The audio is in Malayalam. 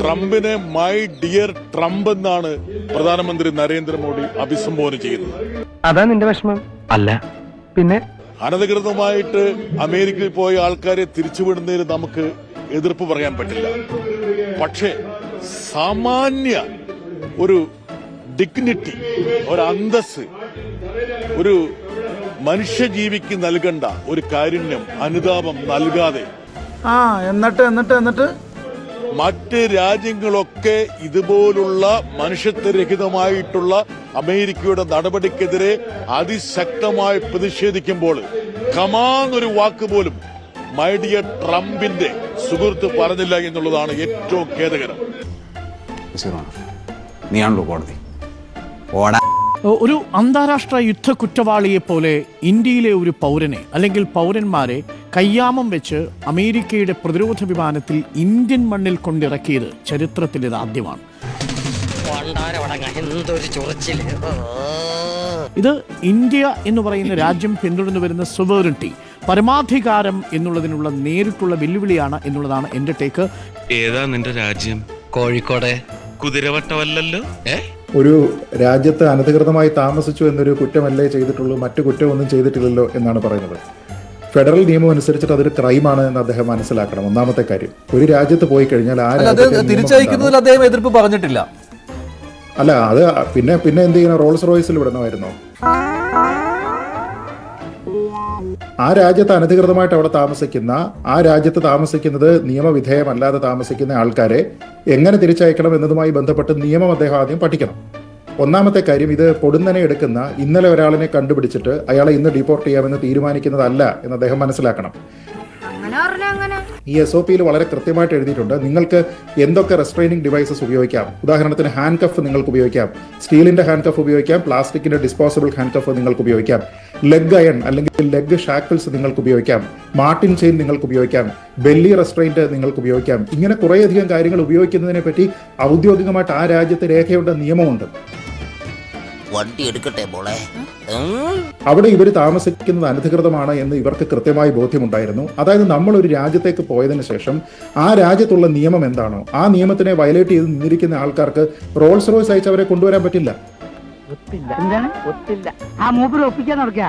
ട്രംപിനെ മൈ ഡിയർ ട്രംപ് എന്നാണ് പ്രധാനമന്ത്രി നരേന്ദ്രമോദി അഭിസംബോധന ചെയ്യുന്നത്. അതാ നിന്റെ വിഷമം. അല്ല. പിന്നെ? അനധികൃതമായിട്ട് അമേരിക്കയിൽ പോയ ആൾക്കാരെ തിരിച്ചുവിടുന്നതിന് നമുക്ക് എതിർപ്പ് പറയാൻ പറ്റില്ല. പക്ഷേ സാമാന്യ ഒരു ഡിഗ്നിറ്റി ഒരു അന്തസ് ഒരു മനുഷ്യജീവിക്ക് നൽകേണ്ട ഒരു കാരുണ്യം അനുതാപം നൽകാതെ ആ എന്നിട്ട് എന്നിട്ട് എന്നിട്ട്? മറ്റ് രാജ്യങ്ങളൊക്കെ ഇതുപോലുള്ള മനുഷ്യത്വരഹിതമായിട്ടുള്ള അമേരിക്കയുടെ നടപടിക്കെതിരെ അതിശക്തമായി പ്രതിഷേധിക്കുമ്പോൾ കമാന്നൊരു വാക്ക് പോലും മൈഡിയ ട്രംപിന്റെ സുഹൃത്ത് പറഞ്ഞില്ല എന്നുള്ളതാണ് ഏറ്റവും ഖേദകരം. നീയാണല്ലോ കോടതി. ഓടാ ഒരു അന്താരാഷ്ട്ര യുദ്ധ കുറ്റവാളിയെ പോലെ ഇന്ത്യയിലെ ഒരു പൗരനെ അല്ലെങ്കിൽ പൗരന്മാരെ കയ്യാമം വെച്ച് അമേരിക്കയുടെ പ്രതിരോധ വിമാനത്തിൽ ഇന്ത്യൻ മണ്ണിൽ കൊണ്ടിറക്കിയത് ചരിത്രത്തിൽ ഇത് ആദ്യമാണ്. എന്തൊരു ചൊറിച്ചിൽ ഇത് ഇന്ത്യ എന്ന് പറയുന്ന രാജ്യം പിന്തുടർന്നു വരുന്ന സുവേറിറ്റി പരമാധികാരം എന്നുള്ളതിനുള്ള നേരിട്ടുള്ള വെല്ലുവിളിയാണ് എന്നുള്ളതാണ് എന്റെ ടേക്ക് ഏതാ നിന്റെ രാജ്യം? കോഴിക്കോട്. കുതിരവട്ടമല്ലല്ലോ? ഒരു രാജ്യത്ത് അനധികൃതമായി താമസിച്ചു എന്നൊരു കുറ്റമല്ലേ ചെയ്തിട്ടുള്ളൂ മറ്റു കുറ്റമൊന്നും ചെയ്തിട്ടില്ലല്ലോ എന്നാണ് പറയുന്നത്. ഫെഡറൽ നിയമം അനുസരിച്ചിട്ട് അതൊരു ക്രൈമാണ് എന്ന് അദ്ദേഹം മനസ്സിലാക്കണം. ഒന്നാമത്തെ കാര്യം ഒരു രാജ്യത്ത് പോയി കഴിഞ്ഞാൽ ആ തിരിച്ചയക്കുന്നതിൽ അദ്ദേഹം എതിർപ്പ് പറഞ്ഞിട്ടില്ല. അല്ല അത് പിന്നെ പിന്നെ എന്ത് ചെയ്യണം റോൾസ് റോയ്സിൽ വിടണമായിരുന്നോ ആ രാജ്യത്ത് അനധികൃതമായിട്ട് അവിടെ താമസിക്കുന്ന ആ രാജ്യത്ത് താമസിക്കുന്നത് നിയമവിധേയമല്ലാതെ താമസിക്കുന്ന ആൾക്കാരെ എങ്ങനെ തിരിച്ചയക്കണം എന്നതുമായി ബന്ധപ്പെട്ട് നിയമം അദ്ദേഹം ആദ്യം പഠിക്കണം. ഒന്നാമത്തെ കാര്യം ഇത് പൊടുന്നനെ എടുക്കുന്ന ഇന്നലെ ഒരാളിനെ കണ്ടുപിടിച്ചിട്ട് അയാളെ ഇന്ന് ഡിപ്പോർട്ട് ചെയ്യാമെന്ന് തീരുമാനിക്കുന്നതല്ല എന്ന് അദ്ദേഹം മനസ്സിലാക്കണം. ഈ എസ് ഒ പിയിൽ വളരെ കൃത്യമായിട്ട് എഴുതിയിട്ടുണ്ട്. നിങ്ങൾക്ക് എന്തൊക്കെ റെസ്ട്രെയിനിങ് ഡിവൈസസ് ഉപയോഗിക്കാം? ഉദാഹരണത്തിന് ഹാൻഡ് കഫ് നിങ്ങൾക്ക് ഉപയോഗിക്കാം. സ്റ്റീലിന്റെ ഹാൻഡ് കഫ് ഉപയോഗിക്കാം. പ്ലാസ്റ്റിക്കിന്റെ ഡിസ്പോസിബിൾ ഹാൻഡ് കഫ് നിങ്ങൾക്ക് ഉപയോഗിക്കാം. ലെഗ് അയൺ അല്ലെങ്കിൽ ലെഗ് ഷാക്കിൾസ് നിങ്ങൾക്ക് ഉപയോഗിക്കാം. മാർട്ടിൻ ചെയിൻ നിങ്ങൾക്ക് ഉപയോഗിക്കാം. ബെല്ലി റെസ്ട്രെയിന്റ് നിങ്ങൾക്ക് ഉപയോഗിക്കാം. ഇങ്ങനെ കുറേയധികം കാര്യങ്ങൾ ഉപയോഗിക്കുന്നതിനെ പറ്റി ഔദ്യോഗികമായിട്ട് ആ രാജ്യത്തെ രേഖയുടെ നിയമമുണ്ട്. വണ്ടി എടുക്കട്ടെ മോളെ? അവിടെ ഇവർ താമസിക്കുന്നത് അനധികൃതമാണ് എന്ന് ഇവർക്ക് കൃത്യമായി ബോധ്യമുണ്ടായിരുന്നു. അതായത് നമ്മൾ ഒരു രാജ്യത്തേക്ക് പോയതിന് ശേഷം ആ രാജ്യത്തുള്ള നിയമം എന്താണോ ആ നിയമത്തിനെ വയലേറ്റ് ചെയ്ത് നിന്നിരിക്കുന്ന ആൾക്കാർക്ക് റോൾസ് റോയ്സ് അയച്ച് അവരെ കൊണ്ടുവരാൻ പറ്റില്ല. എന്താണ്? ഒത്തില്ല. ആ മൂപ്പർ ഒപ്പിക്കാൻ നടക്കുക